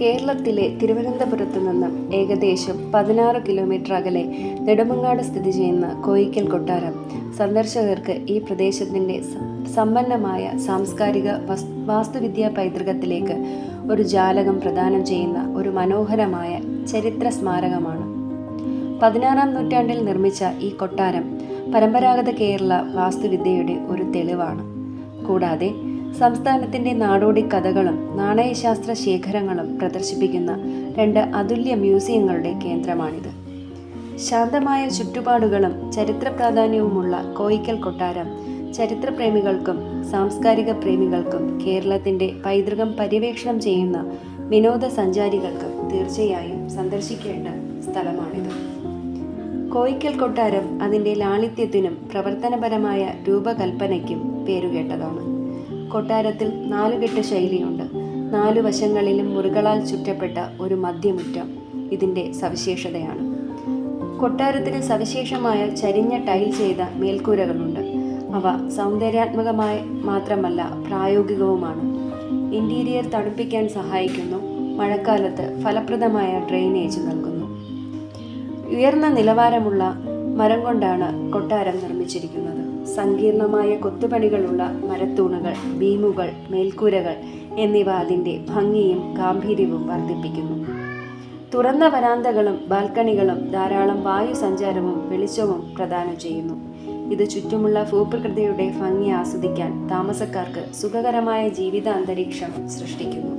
കേരളത്തിലെ തിരുവനന്തപുരത്തു നിന്നും ഏകദേശം പതിനാറ് കിലോമീറ്റർ അകലെ നെടുമങ്ങാട് സ്ഥിതി ചെയ്യുന്ന കോയിക്കൽ കൊട്ടാരം. സന്ദർശകർക്ക് ഈ പ്രദേശത്തിന്റെ സമ്പന്നമായ സാംസ്കാരിക വസ് വാസ്തുവിദ്യാ പൈതൃകത്തിലേക്ക് ഒരു ജാലകം പ്രദാനം ചെയ്യുന്ന ഒരു മനോഹരമായ ചരിത്ര സ്മാരകമാണ്. പതിനാറാം നൂറ്റാണ്ടിൽ നിർമ്മിച്ച ഈ കൊട്ടാരം പരമ്പരാഗത കേരള വാസ്തുവിദ്യയുടെ ഒരു തെളിവാണ്. കൂടാതെ സംസ്ഥാനത്തിന്റെ നാടോടി കഥകളും നാണയശാസ്ത്ര ശേഖരങ്ങളും പ്രദർശിപ്പിക്കുന്ന രണ്ട് അതുല്യ മ്യൂസിയങ്ങളുടെ കേന്ദ്രമാണിത്. ശാന്തമായ ചുറ്റുപാടുകളും ചരിത്ര പ്രാധാന്യവുമുള്ള കോയിക്കൽ കൊട്ടാരം ചരിത്രപ്രേമികൾക്കും സാംസ്കാരിക പ്രേമികൾക്കും കേരളത്തിന്റെ പൈതൃകം പര്യവേക്ഷണം ചെയ്യുന്ന വിനോദസഞ്ചാരികൾക്കും തീർച്ചയായും സന്ദർശിക്കേണ്ട സ്ഥലമാണിത്. കോയിക്കൽ കൊട്ടാരം അതിന്റെ ലാളിത്യത്തിനും പ്രവർത്തനപരമായ രൂപകൽപ്പനയ്ക്കും പേരുകേട്ടതാണ്. കൊട്ടാരത്തിൽ നാലുകെട്ട് ശൈലിയുണ്ട്. നാലു വശങ്ങളിലും മുറികളാൽ ചുറ്റപ്പെട്ട ഒരു മധ്യമുറ്റം ഇതിന്റെ സവിശേഷതയാണ്. കൊട്ടാരത്തിന് സവിശേഷമായ ചരിഞ്ഞ ടൈൽ ചെയ്ത മേൽക്കൂരകളുണ്ട്. അവ സൗന്ദര്യാത്മകമായി മാത്രമല്ല പ്രായോഗികവുമാണ്. ഇന്റീരിയർ തണുപ്പിക്കാൻ സഹായിക്കുന്നു മഴക്കാലത്ത് ഫലപ്രദമായ ഡ്രെയിനേജ് നൽകുന്നു. ഉയർന്ന നിലവാരമുള്ള മരം കൊണ്ടാണ് കൊട്ടാരം നിർമ്മിച്ചിരിക്കുന്നത്. സങ്കീർണമായ കൊത്തുപണികളുള്ള മരത്തൂണുകൾ ബീമുകൾ മേൽക്കൂരകൾ എന്നിവ അതിന്റെ ഭംഗിയും ഗാംഭീര്യവും വർദ്ധിപ്പിക്കുന്നു. തുറന്ന വരാന്തകളും ബാൽക്കണികളും ധാരാളം വായു സഞ്ചാരവും വെളിച്ചവും പ്രദാനം ചെയ്യുന്നു. ഇത് ചുറ്റുമുള്ള ഭൂപ്രകൃതിയുടെ ഭംഗി ആസ്വദിക്കാൻ താമസക്കാർക്ക് സുഖകരമായ ജീവിത അന്തരീക്ഷം സൃഷ്ടിക്കുന്നു.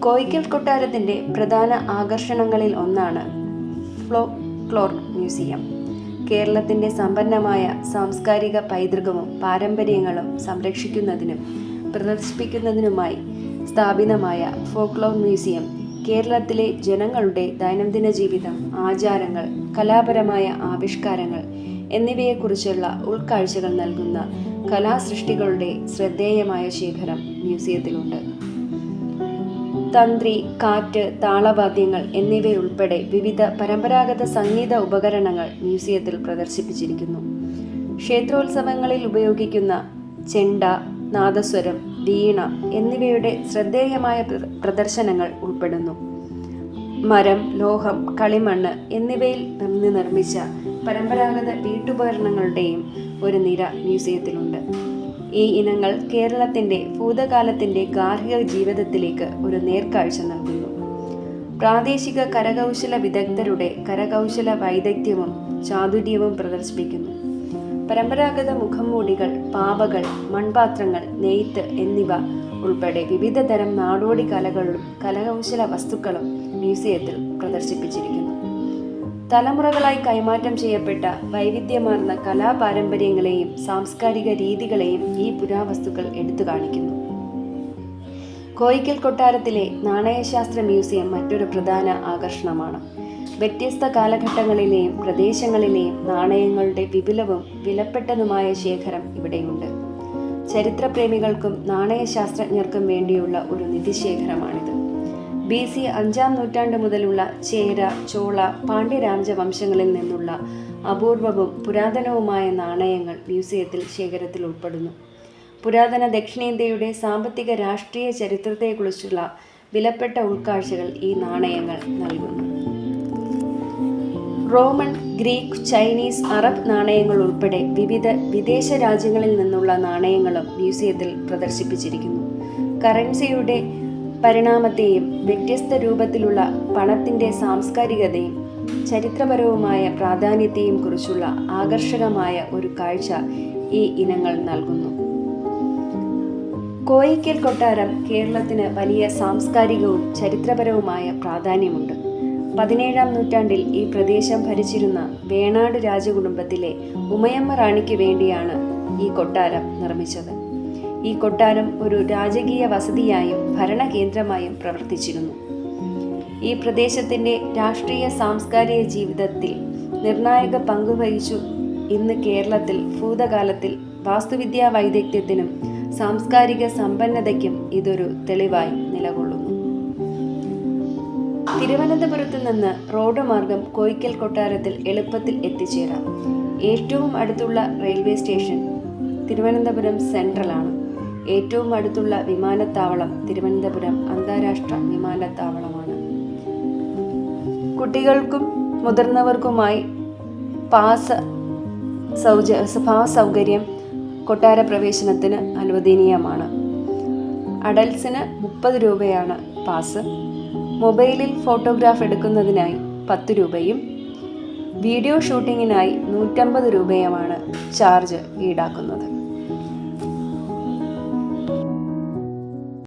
കോയിക്കൽ കൊട്ടാരത്തിന്റെ പ്രധാന ആകർഷണങ്ങളിൽ ഒന്നാണ് ഫ്ലോ ക്ലോർ മ്യൂസിയം. കേരളത്തിന്റെ സമ്പന്നമായ സാംസ്കാരിക പൈതൃകവും പാരമ്പര്യങ്ങളും സംരക്ഷിക്കുന്നതിനും പ്രദർശിപ്പിക്കുന്നതിനുമായി സ്ഥാപിതമായ ഫോക്ലോർ മ്യൂസിയം കേരളത്തിലെ ജനങ്ങളുടെ ദൈനംദിന ജീവിതം ആചാരങ്ങൾ കലാപരമായ ആവിഷ്കാരങ്ങൾ എന്നിവയെക്കുറിച്ചുള്ള ഉൾക്കാഴ്ചകൾ നൽകുന്ന കലാസൃഷ്ടികളുടെ ശ്രദ്ധേയമായ ശേഖരം മ്യൂസിയത്തിലുണ്ട്. തന്ത്രി കാറ്റ് താളവാദ്യങ്ങൾ എന്നിവയുൾപ്പെടെ വിവിധ പരമ്പരാഗത സംഗീത ഉപകരണങ്ങൾ മ്യൂസിയത്തിൽ പ്രദർശിപ്പിച്ചിരിക്കുന്നു. ക്ഷേത്രോത്സവങ്ങളിൽ ഉപയോഗിക്കുന്ന ചെണ്ട നാദസ്വരം വീണ എന്നിവയുടെ ശ്രദ്ധേയമായ പ്രദർശനങ്ങൾ ഉൾപ്പെടുന്നു. മരം ലോഹം കളിമണ്ണ് എന്നിവയിൽ നിന്ന് നിർമ്മിച്ച പരമ്പരാഗത വീട്ടുപകരണങ്ങളുടെയും ഒരു നിര മ്യൂസിയത്തിലുണ്ട്. ഈ ഇനങ്ങൾ കേരളത്തിന്റെ ഭൂതകാലത്തിന്റെ ഗാർഹിക ജീവിതത്തിലേക്ക് ഒരു നേർക്കാഴ്ച നൽകുന്നു. പ്രാദേശിക കരകൗശല വിദഗ്ധരുടെ കരകൗശല വൈദഗ്ധ്യവും ചാതുര്യവും പ്രദർശിപ്പിക്കുന്നു. പരമ്പരാഗത മുഖംമൂടികൾ പാവകൾ മൺപാത്രങ്ങൾ നെയ്ത്ത് എന്നിവ ഉൾപ്പെടെ വിവിധതരം നാടോടി കലകളും കരകൗശല വസ്തുക്കളും മ്യൂസിയത്തിൽ പ്രദർശിപ്പിച്ചിരിക്കുന്നു. തലമുറകളായി കൈമാറ്റം ചെയ്യപ്പെട്ട വൈവിധ്യമാർന്ന കലാപാരമ്പര്യങ്ങളെയും സാംസ്കാരിക രീതികളെയും ഈ പുരാവസ്തുക്കൾ എടുത്തു കാണിക്കുന്നു. കോയിക്കൽ കൊട്ടാരത്തിലെ നാണയശാസ്ത്ര മ്യൂസിയം മറ്റൊരു പ്രധാന ആകർഷണമാണ്. വ്യത്യസ്ത കാലഘട്ടങ്ങളിലെയും പ്രദേശങ്ങളിലെയും നാണയങ്ങളുടെ വിപുലവും വിലപ്പെട്ടതുമായ ശേഖരം ഇവിടെയുണ്ട്. ചരിത്രപ്രേമികൾക്കും നാണയശാസ്ത്രജ്ഞർക്കും വേണ്ടിയുള്ള ഒരു നിധിശേഖരമാണിത്. ബി സി അഞ്ചാം നൂറ്റാണ്ട് മുതലുള്ള ചേര ചോള പാണ്ഡ്യരാജ വംശങ്ങളിൽ നിന്നുള്ള അപൂർവവും പുരാതനവുമായ നാണയങ്ങൾ മ്യൂസിയത്തിൽ ശേഖരത്തിൽ ഉൾപ്പെടുന്നു. പുരാതന ദക്ഷിണേന്ത്യയുടെ സാമ്പത്തിക രാഷ്ട്രീയ ചരിത്രത്തെക്കുറിച്ചുള്ള വിലപ്പെട്ട ഉൾക്കാഴ്ചകൾ ഈ നാണയങ്ങൾ നൽകുന്നു. റോമൻ ഗ്രീക്ക് ചൈനീസ് അറബ് നാണയങ്ങൾ ഉൾപ്പെടെ വിവിധ വിദേശ രാജ്യങ്ങളിൽ നിന്നുള്ള നാണയങ്ങളും മ്യൂസിയത്തിൽ പ്രദർശിപ്പിച്ചിരിക്കുന്നു. കറൻസിയുടെ പരിണാമത്തെയും വ്യത്യസ്ത രൂപത്തിലുള്ള പണത്തിന്റെ സാംസ്കാരികതയും ചരിത്രപരവുമായ പ്രാധാന്യത്തെയും കുറിച്ചുള്ള ആകർഷകമായ ഒരു കാഴ്ച ഈ ഇനങ്ങൾ നൽകുന്നു. കോയിക്കൽ കൊട്ടാരം കേരളത്തിന് വലിയ സാംസ്കാരികവും ചരിത്രപരവുമായ പ്രാധാന്യമുണ്ട്. പതിനേഴാം നൂറ്റാണ്ടിൽ ഈ പ്രദേശം ഭരിച്ചിരുന്ന വേണാട് രാജകുടുംബത്തിലെ ഉമയമ്മ റാണിക്ക് വേണ്ടിയാണ് ഈ കൊട്ടാരം നിർമ്മിച്ചത്. ഈ കൊട്ടാരം ഒരു രാജകീയ വസതിയായും ഭരണകേന്ദ്രമായും പ്രവർത്തിച്ചിരുന്നു. ഈ പ്രദേശത്തിന്റെ രാഷ്ട്രീയ സാംസ്കാരിക ജീവിതത്തിൽ നിർണായക പങ്കുവഹിച്ചു. ഇന്ന് കേരളത്തിൽ ഭൂതകാലത്തിൽ വാസ്തുവിദ്യാ വൈദഗ്ധ്യത്തിനും സാംസ്കാരിക സമ്പന്നതയ്ക്കും ഇതൊരു തെളിവായി നിലകൊള്ളുന്നു. തിരുവനന്തപുരത്ത് നിന്ന് റോഡ് മാർഗം കോയിക്കൽ കൊട്ടാരത്തിൽ എളുപ്പത്തിൽ എത്തിച്ചേരാം. ഏറ്റവും അടുത്തുള്ള റെയിൽവേ സ്റ്റേഷൻ തിരുവനന്തപുരം സെൻട്രലാണ്. ഏറ്റവും അടുത്തുള്ള വിമാനത്താവളം തിരുവനന്തപുരം അന്താരാഷ്ട്ര വിമാനത്താവളമാണ്. കുട്ടികൾക്കും മുതിർന്നവർക്കുമായി പാസ് സൗജ പാസ് സൗകര്യം കൊട്ടാര പ്രവേശനത്തിന് അനുവദനീയമാണ്. അഡൽസിന് മുപ്പത് രൂപയാണ് പാസ്. മൊബൈലിൽ ഫോട്ടോഗ്രാഫ് എടുക്കുന്നതിനായി പത്ത് രൂപയും വീഡിയോ ഷൂട്ടിങ്ങിനായി നൂറ്റമ്പത് രൂപയുമാണ് ചാർജ് ഈടാക്കുന്നത്.